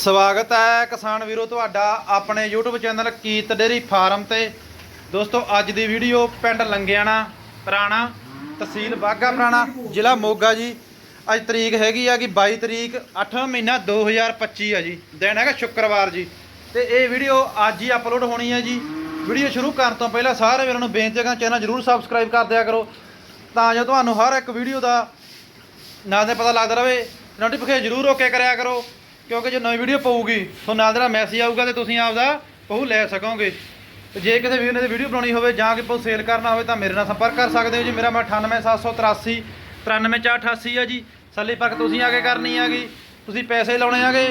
ਸਵਾਗਤ ਹੈ ਕਿਸਾਨ ਵੀਰੋ ਤੁਹਾਡਾ ਆਪਣੇ YouTube ਚੈਨਲ ਕੀਤ ਡੇਰੀ ਫਾਰਮ ਤੇ। ਦੋਸਤੋ, ਅੱਜ ਦੀ ਵੀਡੀਓ ਪਿੰਡ ਲੰਗਿਆਣਾ, ਪੁਰਾਣਾ ਤਹਿਸੀਲ ਬਾਗਾ ਪੁਰਾਣਾ, ਜ਼ਿਲ੍ਹਾ ਮੋਗਾ ਜੀ। ਅੱਜ ਤਰੀਕ ਹੈਗੀ ਆ ਕਿ 22 ਤਰੀਕ 8ਵਾਂ ਮਹੀਨਾ 2025 ਆ ਜੀ। ਦਿਨ ਹੈਗਾ ਸ਼ੁੱਕਰਵਾਰ ਜੀ। ਤੇ ਇਹ ਵੀਡੀਓ ਅੱਜ ਹੀ ਅਪਲੋਡ ਹੋਣੀ ਹੈ ਜੀ। ਵੀਡੀਓ ਸ਼ੁਰੂ ਕਰਨ ਤੋਂ ਪਹਿਲਾਂ ਸਾਰੇ ਵੀਰਾਂ ਨੂੰ ਬੇਨਤੀ ਹੈ ਚੈਨਲ ਜਰੂਰ ਸਬਸਕ੍ਰਾਈਬ ਕਰ ਦਿਆ ਕਰੋ। ਤਾਂ ਜੋ ਤੁਹਾਨੂੰ ਹਰ ਇੱਕ ਵੀਡੀਓ ਦਾ ਨਾਲ ਦੇ ਪਤਾ ਲੱਗਦਾ ਰਹੇ। ਨੋਟੀਫਿਕੇਸ਼ਨ ਜ਼ਰੂਰ ਓਕੇ ਕਰਿਆ ਕਰੋ। ਕਿਉਂਕਿ ਜੇ ਨਵੀਂ ਵੀਡੀਓ ਪਊਗੀ, ਤੁਹਾਨੂੰ ਨਾਲ ਦੇ ਨਾਲ ਮੈਸੇਜ ਆਊਗਾ ਤੇ ਤੁਸੀਂ ਆਪਦਾ ਉਹ ਲੈ ਸਕੋਗੇ। ਤੇ ਜੇ ਕਿਸੇ ਵੀਰ ਨੇ ਵੀਡੀਓ ਬਣਾਉਣੀ ਹੋਵੇ ਜਾਂ ਕਿ ਪਊ ਸੇਲ ਕਰਨਾ ਹੋਵੇ ਤਾਂ ਮੇਰੇ ਨਾਲ ਸੰਪਰਕ ਕਰ ਸਕਦੇ ਹੋ ਜੀ। ਮੇਰਾ ਮੈਂ 98783 93488 ਆ ਜੀ। ਸੱਲੀ ਪੱਕ ਤੁਸੀਂ ਆ ਕੇ ਕਰਨੀ ਹੈਗੀ ਤੁਸੀਂ ਪੈਸੇ ਲਾਉਣੇ ਆਗੇ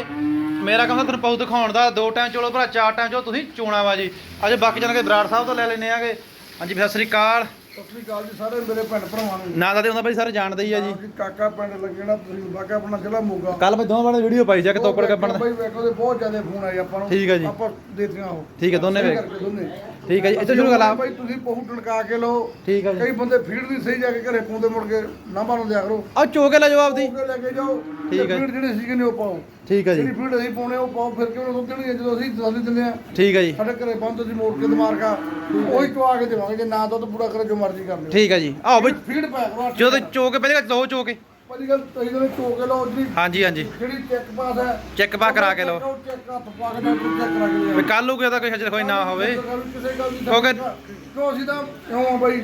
ਮੇਰਾ ਕੰਮ ਤੁਹਾਨੂੰ ਪਊ ਦਿਖਾਉਣ ਦਾ, ਦੋ ਟਾਈਮ ਚਲੋ ਭਰਾ, ਚਾਰ ਟਾਈਮ ਚਲੋ, ਤੁਸੀਂ ਚੋਣਾ ਵਾ ਜੀ। ਅੱਜ ਬਾਕੀ ਜਾਣਗੇ ਬਰਾੜ ਸਾਹਿਬ ਤੋਂ ਲੈ ਲੈਨੇ ਆਗੇ ਹਾਂਜੀ, ਸਤਿ ਸ੍ਰੀ ਅਕਾਲ। ਸਤਿ ਸ੍ਰੀ ਅਕਾਲ ਜੀ ਸਾਰੇ ਮੇਰੇ ਭੈਣ ਭਰਾਵਾਂ ਨੂੰ। ਨਾਂ ਦਾ ਤੇ ਹੁੰਦਾ ਬਾਈ ਸਾਰੇ ਜਾਣਦੇ ਹੀ ਆ ਜੀ। ਜੀ ਕਾਕਾ ਪਿੰਡ ਲੱਗਣਾ ਤੁਸੀਂ ਬਾਗਾ ਆਪਣਾ ਜ਼ਿਲ੍ਹਾ ਮੋਗਾ। ਕੱਲ ਮੈਂ ਦੋਵਾਂ ਵਾਲੇ ਵੀਡੀਓ ਪਾਈ ਸੀ ਕਿ ਤੋਕੜ ਕੱਪਣ ਦਾ ਬਾਈ ਵੇਖੋ ਤੇ ਬਹੁਤ ਜ਼ਿਆਦਾ ਫੋਨ ਆਏ ਆਪਾਂ ਨੂੰ। ਠੀਕ ਹੈ ਜੀ। ਆਪਾਂ ਦੇਤੀਆਂ ਉਹ। ਠੀਕ ਹੈ, ਦੋਨੇ ਵੇਖ। ਕਰਕੇ ਦੋਨੇ। ਠੀਕ ਹੈ ਜੀ ਇੱਥੇ ਸ਼ੁਰੂ ਕਰ ਲਾ। ਬਾਈ ਤੁਸੀਂ ਪਹੂ ਟਣਕਾ ਕੇ ਲਓ। ਠੀਕ ਹੈ ਜੀ। ਕਈ ਬੰਦੇ ਫੀਡ ਨਹੀਂ ਸਹੀ ਜਾ ਕੇ ਘਰੇ ਪਾਉਂਦੇ ਮੁੜ ਕੇ ਲਾਂਭਾ ਨੂੰ ਦਿਆ ਕਰੋ। ਆ ਚੋਕੇ ਲੈ ਜਾਓ ਆਪਦੀ। ਉਹ ਕੇ ਲੈ ਕੇ ਜਾਓ। ਠੀਕ ਹੈ। ਫੀਡ ਜਿਹੜੇ ਸੀਗੇ ਨੇ ਉਹ ਪਾਓ। ਠੀਕ ਹੈ ਜੀ। ਜਿਹੜੀ ਫੀਡ ਅਸੀਂ ਪਾਉਣੇ ਉਹ ਪਾਓ ਫਿਰ ਕਿਉਂ ਦੁੱਧ ਦੇਣੀ ਹੈ ਜਦੋਂ ਅਸੀਂ ਦਵਾਈ ਦਿੰਦੇ ਆ ਠੀਕ ਹੈ ਜੀ। ਸਾਡੇ ਘਰੇ ਬੰਦ ਅਸੀਂ ਮੋੜ ਕੇ ਦਿਮਾਰਕਾ ਉਹੀ ਚਵਾ ਕੇ ਦੇਵਾਂਗੇ। ਜੇ ਨਾ ਦੁੱਧ ਪੂਰਾ ਕਰੇ ਜੋ ਮਰਜ਼ੀ ਕਰ ਲਿਓ। ਠੀਕ ਹੈ ਜੀ। ਆਓ ਬਈ। ਫੀਡ ਅੱਠ ਜਦੋਂ ਚੋਕੇ ਪਹਿਲੇ ਦੋ ਚੋਕੇ ਪਹਿਲੀ ਗੱਲ ਤੁਸੀਂ ਜਿਹੜੇ ਚੋਕੇ ਲਓ ਜਿਹੜੀ ਹਾਂਜੀ ਹਾਂਜੀ। ਜਿਹੜੀ ਚੈੱਕ ਪਾਸ ਹੈ ਚੈੱਕ ਪਾ ਕਰਾ ਕੇ ਲਓ। ਚੈੱਕ ਹੱਥ ਪਾ ਕੇ ਡਾਕਟਰ ਚੈੱਕ ਕਰਾ ਕੇ ਵੀ ਕੱਲ ਨੂੰ ਕਿਹਦਾ ਕੋਈ ਹਜਰ ਕੋਈ ਨਾ ਹੋਵੇ। ਕਿਸੇ ਗੱਲ ਦੀ ਕਿਉਂਕਿ- ਕਿਉਂ ਅਸੀਂ ਤਾਂ ਕਿਉਂ ਬਾਈ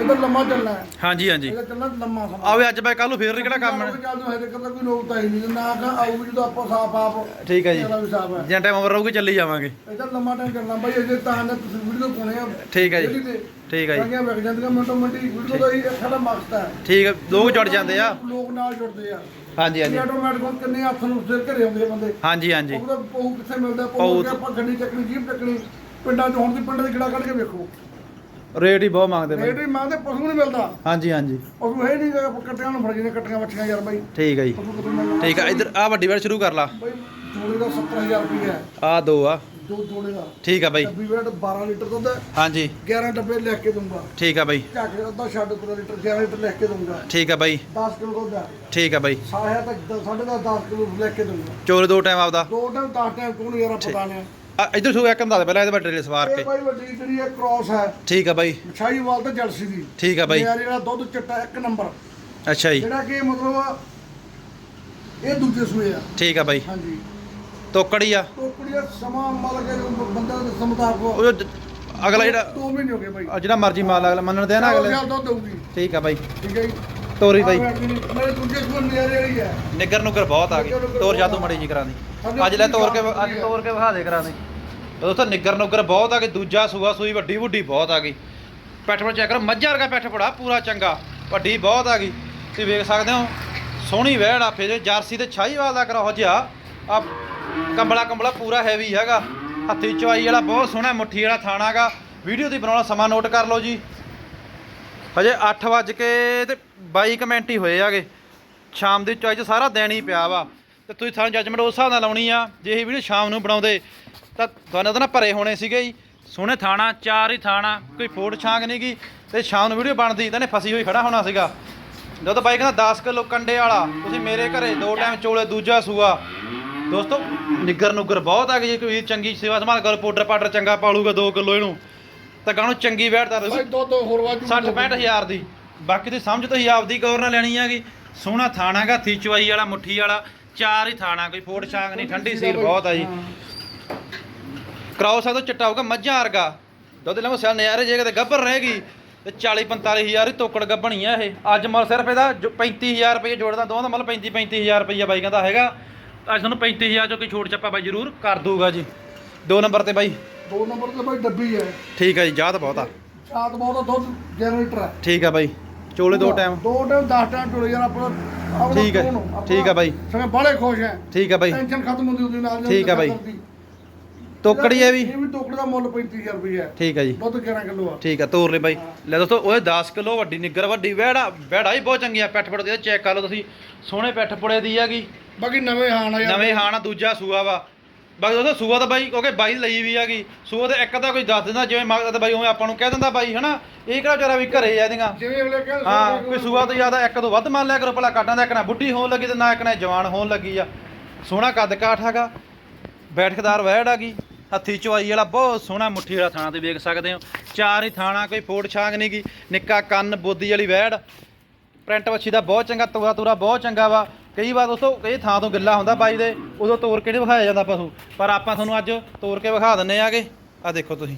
ਇਧਰ ਲੰਮਾ ਚੱਲਣਾ ਹੈ। ਹਾਂਜੀ ਹਾਂਜੀ। ਇਹਦਾ ਚੱਲਣਾ ਲੰਮਾ ਸਮਾਂ। ਆਵੇ ਅੱਜ ਬਾਈ ਕੱਲ ਨੂੰ ਫੇਰ ਨੀ ਕਿਹੜਾ ਕੰਮ ਹੈ? ਚੱਲ ਤੋਂ ਹਜੇ ਕਦਾ ਕੋਈ ਲੋਕ ਤਾਂ ਹੀ ਨਹੀਂ। ਨਾ ਕਾ ਆਊ ਜਦੋਂ ਆਪਾਂ ਸਾਫ਼ ਆਪ ਠੀਕ ਹੈ ਜੀ। ਇਹਦਾ ਵੀ ਸਾਫ਼ ਹੈ। ਜਾਂ ਟਾਈਮ ਓਵਰ ਰਹੂਗੀ ਚੱਲੀ ਜਾਵਾਂਗੇ। ਇਧਰ ਲੰਮਾ ਟਾਈਮ ਚੱਲਣਾ। ਬਾਈ ਅਜੇ ਤਾਂ ਨਾ ਤੁਸੀਂ ਵੀਡੀਓ ਆ। ਠੀਕ ਹੈ ਜਿਹੜੀ ਜੀ ਤੇ ਠੀਕ ਹੈ ਜੀ। ਕਾਂਗੀਆਂ ਵਿਕ ਜਾਂਦੀਆਂ ਮਿੰਟੋ ਮਿੰਟੀ ਵੀਡੀਓ ਦਾ ਹੀ ਸਾਡਾ ਮਕਸਦ ਹੈ। ਠੀਕ ਹੈ ਲੋਕ ਜੁੜ ਜਾਂਦੇ ਆ। ਲੋਕ ਨਾਲ ਜੁੜਦੇ ਆ। ਹਾਂਜੀ ਹਾਂਜੀ। ਆਟੋਮੈਟਿਕ ਹੁਣ ਕਿੰਨੇ ਹੱਥ ਨੂੰ ਸਿਰ ਘਰੇ ਆਉਂਦੇ ਆ ਬੰਦੇ। ਹਾਂਜੀ ਹਾਂਜੀ। ਉਹਦਾ ਪਹੂ ਕਿੱਥੇ ਮਿਲਦਾ ਪਹੂ ਕਿ ਆਪਾਂ ਗੱਡੀ ਚੱਕਣੀ ਜੀਪ ਚੱਕਣੀ ਪਿੰਡਾਂ 'ਚ ਹੁਣ ਦੀ ਪਿੰਡਾਂ 'ਚ ਕਿਹੜਾ ਕੱਢ ਕੇ ਵੇਖੋ। ਰੇਟ ਹੀ ਬਹੁਤ ਮੰਗਦੇ ਰੇਟ ਹੀ ਮੰਗਦੇ ਪਸ਼ੂ ਨਹੀਂ ਮਿਲਦਾ। ਹਾਂਜੀ ਹਾਂਜੀ। ਪਸ਼ੂ ਹੈ ਨਹੀਂ ਕੱਟਿਆਂ ਨੂੰ ਫੜ ਜਾਂਦੇ ਕੱਟੀਆਂ ਬੱਚੀਆਂ ਯਾਰ ਬਾਈ। ਠੀਕ ਹੈ ਜੀ। ਠੀਕ ਹੈ ਇੱਧਰ ਆ ਵੱਡੀ ਵਾਰ ਸ਼ੁਰੂ ਕਰ ਲਾ। ਬਾਈ ਜੋੜੇ ਦਾ 70000 ਰੁਪਏ ਹੈ ਆ ਦੋ ਆ। ਦੋ ਜੋੜੇ ਦਾ। ਠੀਕ ਆ ਬਾਈ। ਡੱਬੀ ਵੇਟ 12 ਲੀਟਰ ਦੁੱਧ ਹੈ। ਹਾਂਜੀ। 11 ਡੱਬੇ ਲਿਖ ਕੇ ਦਊਂਗਾ। ਠੀਕ ਆ ਬਾਈ। ਝਾਕੇ ਅੱਧਾ ਛੱਡ ਪੂਰਾ ਲੀਟਰ 11 ਲੀਟਰ ਲਿਖ ਕੇ ਦਊਂਗਾ। ਠੀਕ ਆ ਬਾਈ। 10 ਕਿਲੋ ਦੁੱਧ ਹੈ। ਠੀਕ ਆ ਬਾਈ। ਸਾਇਆ ਤੱਕ ਸਾਢੇ ਦਸ 10 ਕਿਲੋ ਲਿਖ ਕੇ ਦਊਂਗਾ। ਚੋਲੇ ਦੋ ਟਾਈਮ ਆਪਦਾ। ਦੋ ਟਾਈਮ 10 ਟਾਈਮ ਕੋਣ ਯਾਰ ਪਤਾ ਨਹੀਂ ਆ। ਇੱਧਰ ਸ਼ੁਰੂ ਇੱਕ ਹੁੰਦਾ ਪਹਿਲਾਂ ਇਹਦੇ ਬੱਟੇ ਸਵਾਰ ਇਹ ਕੇ ਬਾਈ ਵੱਡੀ ਜਿਹੜੀ ਹੈ ਕ੍ਰਾਸ ਹੈ ਠੀਕ ਆ ਬਾਈ। ਸ਼ਾਹੀਵਾਲ ਤੇ ਜਰਸੀ ਦੀ। ਠੀਕ ਆ ਬਾਈ। ਯਾਰ ਜਿਹੜਾ ਦੁੱਧ ਚਿੱਟਾ ਇੱਕ ਨੰਬਰ। ਅੱਛਾ ਜੀ। ਜਿਹੜਾ ਕਿ ਮਤਲਬ ਇਹ ਦੂਜੇ ਸੂਏ ਆ। ਠੀਕ ਆ ਬਾਈ। ਹਾਂਜੀ। ਤੋਕੜੀ ਆ। ਟੋਕੜੀਆ ਸਮਾਂ ਮਲ ਕੇ ਬੰਦਾ ਦੇ ਸਮਤਾਪ ਉਹ ਜੋ ਅਗਲਾ ਜਿਹੜਾ ਦੋ ਮਹੀਨੇ ਹੋ ਗਏ ਬਾਈ। ਆ ਜਿਹੜਾ ਮਰਜ਼ੀ ਮਾਲ ਅਗਲਾ ਮੰਨਣ ਦੇ ਨਾ ਅਗਲੇ। ਦੁੱਧ ਦਊਗੀ। ਠੀਕ ਆ ਬਾਈ। ਠੀਕ ਹੈ ਜੀ। ਤੋਰੀ ਬਾਈ। ਮੇਰੇ ਦੂਜੇ ਸੂਏ ਨਿਆਰੇ ਵਾਲੀ ਹੈ ਨਿੱਗਰ ਨੁੱਗਰ ਬਹੁਤ ਆ ਗਈ। ਤੋਰ ਜਾਦੂ ਮੜੀ ਜੀ ਕਰਾਂ ਦੀ। ਅੱਜ ਲੈ ਤੋਰ ਕੇ ਅੱਜ ਤੋਰ ਕੇ ਵਿਖਾ ਦੇ ਕਰਾਂ ਦੀ। ਦੋਸਤੋ ਨਿੱਗਰ ਨੁੱਗਰ ਬਹੁਤ ਆ ਗਈ ਦੂਜਾ ਸੂਆ ਸੂਈ ਵੱਡੀ ਵੱਡੀ ਬਹੁਤ ਆ ਗਈ। ਪੈਠ ਪਰ ਚੈੱਕ ਕਰੋ ਮੱਝਾਂ ਵਰਗਾ ਪੈਠ ਪੜਾ ਪੂਰਾ ਚੰਗਾ ਵੱਡੀ ਬਹੁਤ ਆ ਗਈ। ਤੁਸੀਂ ਵੇਖ ਸਕਦੇ ਹੋ ਸੋਹਣੀ ਵਹਿੜ ਆ ਫਿਰ ਜਰਸੀ ਤੇ ਛਾਈਵਾਲ ਦਾ ਕਰੋ ਜਿਹਾ। ਆ ਕੰਬਲਾ ਕੰਬਲਾ ਪੂਰਾ ਹੈਵੀ ਹੈਗਾ। ਹੱਥੀ ਚਵਾਈ ਵਾਲਾ ਬਹੁਤ ਸੋਹਣਾ, ਮੁੱਠੀ ਵਾਲਾ ਥਾਣਾਗਾ ਵੀਡੀਓ ਦੀ ਬਣਾਉਣਾ ਸਮਾਂ ਨੋਟ ਕਰ ਲਓ ਜੀ। ਹਜੇ 8 ਵੱਜ ਕੇ ਤੇ 22 ਕਮੈਂਟ ਹੀ ਹੋਏ ਆਗੇ ਸ਼ਾਮ ਦੀ ਚੋਇਸ ਸਾਰਾ ਦਿਨ ਹੀ ਪਿਆ ਵਾ। ਤੇ ਤੁਸੀਂ ਸਾਨੂੰ ਜੱਜਮੈਂਟ ਉਸ ਹਿਸਾਬ ਨਾਲ ਲਾਉਣੀ ਆ। ਜੇ ਇਹ ਵੀਡੀਓ ਸ਼ਾਮ ਨੂੰ ਬਣਾਉਂਦੇ, ਤਾਂ ਤੁਹਾਨੂੰ ਤਾਂ ਨਾ ਭਰੇ ਹੋਣੇ ਸੀਗੇ ਜੀ। ਸੋਹਣੇ ਥਾਣਾ, ਚਾਰ ਹੀ ਥਾਣਾ, ਕੋਈ ਫੋੜ ਛਾਂਗ ਨਹੀਂ ਗਈ ਤੇ ਸ਼ਾਮ ਨੂੰ ਵੀਡੀਓ ਬਣਦੀ, ਤਾਂ ਨੇ ਫਸੀ ਹੋਈ ਖੜਾ ਹੋਣਾ ਸੀਗਾ। ਜਦੋਂ ਬਾਈ ਕਹਿੰਦਾ 10 ਕਿਲੋ ਕੰਡੇ ਵਾਲਾ, ਤੁਸੀਂ ਮੇਰੇ ਘਰੇ ਦੋ ਟਾਈਮ ਚੋਲੇ, ਦੂਜਾ ਸੂਆ। ਦੋਸਤੋ ਨਿੱਗਰ ਨੁੱਗਰ ਬਹੁਤ ਆ ਗਈ ਜੇ ਕੋਈ ਚੰਗੀ ਸੇਵਾ ਸੰਭਾਲ ਕਰੋ ਪਾਊਡਰ ਪਾਡਰ ਚੰਗਾ ਪਾਲੂਗਾ 2 ਕਿਲੋ ਇਹਨੂੰ। ਤਾਂ ਗਾਣੋ ਚੰਗੀ ਵੈਟ ਦਾ ਬਾਈ ਦੁੱਧ ਹੋਰ ਵਾਜੂ 60 ਹਜ਼ਾਰ ਦੀ। ਬਾਕੀ ਤੁਸੀਂ ਸਮਝ ਤੁਸੀਂ ਆਪਦੀ ਗੌਰ ਨਾਲ ਲੈਣੀ ਹੈਗੀ। ਸੋਹਣਾ ਥਾਣਾ ਗਾ ਥੀ ਚਵਾਈ ਵਾਲਾ ਮੁੱਠੀ ਵਾਲਾ ਚਾਰ ਹੀ ਥਾਣਾ ਕੋਈ ਫੋੜ ਛਾਂਗ ਨਹੀਂ ਠੰਡੀ ਸੀਲ ਬਹੁਤ ਆ ਜੀ। ਕਰਾਓ ਸਕਦਾ ਚਿੱਟਾ ਹੋਊਗਾ ਮੱਝਾਂ ਵਰਗਾ। ਦੁੱਧ ਲਵਾਂ ਸਿਆਲ ਨਜ਼ਾਰੇ ਜੇ ਕਿਤੇ ਗੱਭਰ ਰਹੇਗੀ ਤੇ 40 45 ਹਜ਼ਾਰ ਦੀ ਤੋਕੜ ਗੱਭਣੀ ਆ ਇਹ। ਅੱਜ ਮੁੱਲ ਸਿਰਫ ਇਹਦਾ ਜੋ 35000 ਰੁਪਏ ਜੋੜਦਾ ਦੋਵਾਂ ਦਾ ਮੁੱਲ 35 35000 ਰੁਪਏ ਬਾਈ ਕਹਿੰਦਾ ਹੈਗਾ। ਅੱਜ ਤੁਹਾਨੂੰ 35000 ਚੋਂ ਕੋਈ ਛੋਟ ਚੱਪਾ ਬਾਈ ਜ਼ਰੂਰ ਕਰ ਦੂਗਾ ਜੀ। ਦੋ ਨੰਬਰ ਤੇ ਬਾਈ। ਦੋ ਨੰਬਰ ਤੇ ਬਾਈ ਡੱਬੀ ਹੈ। ਠੀਕ ਆ ਜੀ ਜਾਤ ਬਹੁਤ ਆ। ਸਾਤ ਬਹੁਤ ਦੁੱਧ ਜਨਰੇਟਰ ਹੈ। ਠੀਕ ਆ ਬਾਈ। ਚੋਲੇ ਦੋ ਟਾਈਮ। ਦੋ ਟਾਈਮ 10 ਟਾਈਮ ਚੋਲੇ ਯਾਰ ਆਪਣਾ ਆਪਣਾ ਠੀਕ ਹੈ, ਹੋ? ਠੀਕ ਹੈ ਬਾਈ। ਸਗੋਂ ਬੜੇ ਖੁਸ਼ ਹੈ। ਠੀਕ ਆ ਬਾਈ। ਟੈਨਸ਼ਨ ਖਤਮ ਹੁੰਦੀ ਉਹਦੇ ਨਾਲ ਠੀਕ ਹੈ ਬਾਈ। ਤੋਕੜੀ ਹੈ ਵੀ? ਇਹ ਵੀ ਟੋਕੜ ਦਾ ਮੁੱਲ 35000 ਰੁਪਏ ਹੈ। ਠੀਕ ਆ ਜੀ। ਦੁੱਧ 11 ਕਿਲੋ ਆ। ਠੀਕ ਆ ਤੋਰ ਲੈ ਬਾਈ। ਲੈ ਦੋਸਤੋ ਉਹ 10 ਕਿਲੋ ਵੱਡੀ ਨਿੱਗਰ ਵੱਡੀ ਵਹਿੜਾ ਵਹਿੜਾ ਹੀ ਬਹੁਤ ਚੰਗੀ ਆ ਪੈਠ ਪੜ ਦੀ ਚੈੱਕ ਕਰ ਲਓ ਤੁਸੀਂ। ਸੋਹਣੇ ਪੈਠ ਪੁੜੇ ਦੀ ਹੈਗੀ। ਬਾਕੀ ਨਵੇਂ ਹਾਣ ਆ ਨਵੇਂ ਹਾਣਾ ਦੂਜਾ ਸੂਆ ਵਾ। ਬਾਕੀ ਦੋਸਤੋ ਸੂਆ ਤਾਂ ਬਾਈ ਕਿਉਂਕਿ ਬਾਈ ਲਈ ਵੀ ਹੈਗੀ। ਸੂਆ ਤੇ ਇੱਕ ਤਾਂ ਕੋਈ ਦੱਸ ਦਿੰਦਾ ਜਿਵੇਂ ਮੰਗਦਾ ਤਾਂ ਬਾਈ ਉਵੇਂ ਆਪਾਂ ਨੂੰ ਕਹਿ ਦਿੰਦਾ ਬਾਈ ਹਨਾ? ਇਹ ਕਿਹੜਾ ਵਿਚਾਰਾ ਵੀ ਘਰੇ ਆ ਇਹਦੀਆਂ? ਜਿਵੇਂ ਅਗਲੇ ਕਹਿੰਦੇ ਹਾਂ ਕੋਈ ਸੂਆ ਤੋਂ ਜ਼ਿਆਦਾ ਇੱਕ ਤੋਂ ਵੱਧ ਮੰਨ ਲਿਆ ਕਰੋ ਭਲਾ ਕਾਟਾਂ ਦਾ ਇੱਕ ਨਾ ਬੁੱਢੀ ਹੋਣ ਲੱਗੀ ਤੇ ਨਾ ਇੱਕ ਨਾ ਜਵਾਨ ਹੋਣ ਲੱਗੀ ਆ। ਸੋਹਣਾ ਕੱਦ ਕਾਠ ਹੈਗਾ। ਬੈਠਕਦਾਰ ਵੈੜ ਆ ਗਈ ਹੱਥੀ ਚਵਾਈ ਵਾਲਾ ਬਹੁਤ ਸੋਹਣਾ ਮੁੱਠੀ ਵਾਲਾ ਥਾਣਾ ਤੇ ਵੇਖ ਸਕਦੇ ਹੋ। ਚਾਰ ਹੀ ਥਾਣਾ ਕੋਈ ਫੋੜ ਛਾਂਗ ਨਹੀਂ ਗੀ। ਨਿੱਕਾ ਕੰਨ ਬੋਦੀ ਵਾਲੀ ਵੈੜ। ਪ੍ਰਿੰਟ ਵੱਛੀ ਦਾ ਬਹੁਤ ਚੰਗਾ ਤੋਰਾ ਤੋਰਾ ਬਹੁਤ ਚੰਗਾ ਵਾ। ਕਈ ਵਾਰ ਦੋਸਤੋ ਕਈ ਥਾਂ ਤੋਂ ਗਿੱਲਾ ਹੁੰਦਾ ਬਾਈ ਦੇ ਉਦੋਂ ਤੋਰ ਕੇ ਨਹੀਂ ਵਿਖਾਇਆ ਜਾਂਦਾ ਪਸ਼ੂ। ਪਰ ਆਪਾਂ ਤੁਹਾਨੂੰ ਅੱਜ ਤੋਰ ਕੇ ਵਿਖਾ ਦਿੰਨੇ ਆਗੇ। ਆ ਦੇਖੋ ਤੁਸੀਂ।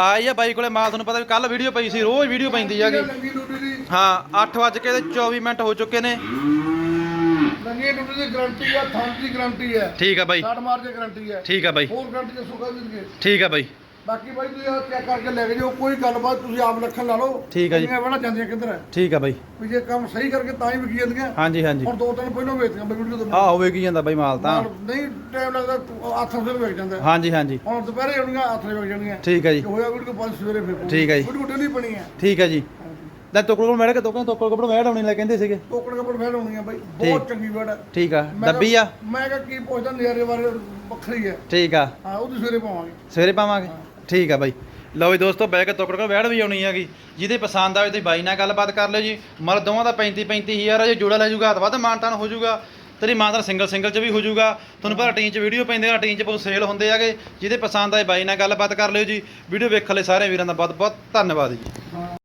ਆਈ ਆ ਬਾਈ ਕੋਲੇ ਮਾਲ ਤੁਹਾਨੂੰ ਪਤਾ ਵੀ ਕੱਲ ਵੀਡੀਓ ਪਈ ਸੀ ਰੋਜ਼ ਵੀਡੀਓ ਪੈਂਦੀ ਦੀ। ਹਾਂ 8 ਵਜੇ ਕੇ ਤੇ 24 ਮਿੰਟ ਹੋ ਚੁੱਕੇ ਨੇ। ਲੰਗੀ ਡੂਡੀ ਦੀ ਗਾਰੰਟੀ ਆ ਥਣ ਦੀ ਗਾਰੰਟੀ ਹੈ ਠੀਕ ਆ ਬਾਈ। ਸਾਡ ਮਾਰ ਦੀ ਗਾਰੰਟੀ ਹੈ ਠੀਕ ਆ ਬਾਈ। ਹੋਰ ਗਾਰੰਟੀ ਦੇ ਸੁਕਾ ਵੀ ਠੀਕ ਆ ਬਾਈ। ਬਾਕੀ ਬਾਈ ਤੁਸੀਂ ਇਹ ਚੈੱਕ ਕਰਕੇ ਲੈ ਕੇ ਜਾਓ ਕੋਈ ਗੱਲਬਾਤ ਤੁਸੀਂ ਆਪ ਲੱਖਣ ਲਾ ਲਓ। ਠੀਕ ਆ ਜੀ। ਵੜਾ ਜਾਂਦੀਆਂ ਕਿੱਧਰ ਹੈ ਠੀਕ ਆ ਬਾਈ। ਵੀ ਜੇ ਕੰਮ ਸਹੀ ਕਰਕੇ ਤਾਂ ਹੀ ਵਿਕੀ ਜਾਂਦੀਆਂ। ਹਾਂਜੀ ਹਾਂਜੀ। ਹੁਣ ਦੋ ਤਿੰਨ ਪਹਿਲਾਂ ਵੇਚਦੀਆਂ ਬਈ ਵੀਡੀਓ ਤੋਂ ਆ ਹੋਵੇਗੀ ਜਾਂਦਾ ਬਾਈ ਮਾਲ ਤਾਂ। ਨਾਲ ਨਹੀਂ ਟਾਈਮ ਲੱਗਦਾ ਹੱਥ ਨਾਲ ਵੇਚ ਜਾਂਦਾ। ਹਾਂਜੀ ਹਾਂਜੀ। ਹੁਣ ਦੁਪਹਿਰੇ ਆਉਣੀਆਂ ਹੱਥ ਨਾਲ ਵੇਚ ਜਾਣੀਆਂ ਠੀਕ ਆ ਜੀ। ਜੇ ਹੋਇਆ ਵੀਡੀਓ ਪੰਜ ਸਵੇਰੇ ਫੇਰ। ਠੀਕ ਆ ਜੀ। ਵੀਡੀਓ ਡੇਲੀ ਬਣੀ ਹੈ ਠੀਕ ਆ ਜੀ। ਤਾਂ ਤੋਕੜ ਕੋਲ ਮੈੜ ਕੇ ਤੋਕੜ ਤੋਕੜ ਕੋਲ ਮੈੜ ਆਉਣੀ ਲੈ ਕਹਿੰਦੇ ਸੀਗੇ। ਟੋਕੜ ਕਪੜ ਫੇਰ ਆਉਣੀਆਂ ਬਾਈ ਬਹੁਤ। ਚੰਗੀ ਵੜ। ਹੈ ਠੀਕ ਆ ਮੈਂ ਦੱਬੀ ਆ? ਕਿਹਾ- ਮੈਂ ਕਿਹਾ ਕੀ ਪੁੱਛਦਾ ਨਜ਼ਾਰੇ ਬਾਰੇ ਵੱਖਰੀ ਹੈ ਠੀਕ ਆ। ਹਾਂ ਉਹਦੀ ਸਵੇਰੇ ਪਾਵਾਂਗੇ। ਸਵੇਰੇ ਪਾਵਾਂਗੇ? ਠੀਕ ਆ ਬਾਈ। ਲਓ ਜੀ ਦੋਸਤੋ ਬਹਿ ਕੇ ਤੋਕੜ ਕੋਲ ਵੈੜ ਵੀ ਆਉਣੀ ਹੈਗੀ। ਜਿਹਦੇ ਪਸੰਦ ਆਵੇ ਤੁਸੀਂ ਬਾਈ ਨਾਲ ਗੱਲਬਾਤ ਕਰ ਲਿਓ ਜੀ। ਮਰ ਦੋਵਾਂ ਦਾ 35 35000 ਆ ਜੇ ਜੋੜਾ ਲੈ ਜੂਗਾ ਤਾਂ ਵੱਧ ਮਾਨਤਾਨ ਹੋ ਜੂਗਾ। ਤੇਰੀ ਮਾਨਤਾਨ ਸਿੰਗਲ ਸਿੰਗਲ ਚ ਵੀ ਹੋ ਜੂਗਾ। ਤੁਹਾਨੂੰ ਪਤਾ ਟੀਮ ਚ ਵੀਡੀਓ ਪੈਂਦੇ ਆ ਟੀਮ ਚ ਬਹੁਤ ਸੇਲ ਹੁੰਦੇ ਆਗੇ ਜਿਹਦੇ ਪਸੰਦ ਆਏ ਬਾਈ ਨਾਲ ਗੱਲਬਾਤ ਕਰ ਲਿਓ ਜੀ। ਵੀਡੀਓ ਵੇਖਣ ਲਈ ਸਾਰੇ ਵੀਰਾਂ ਦਾ ਬਹੁਤ ਬਹੁਤ ਧੰਨਵਾਦ ਜੀ।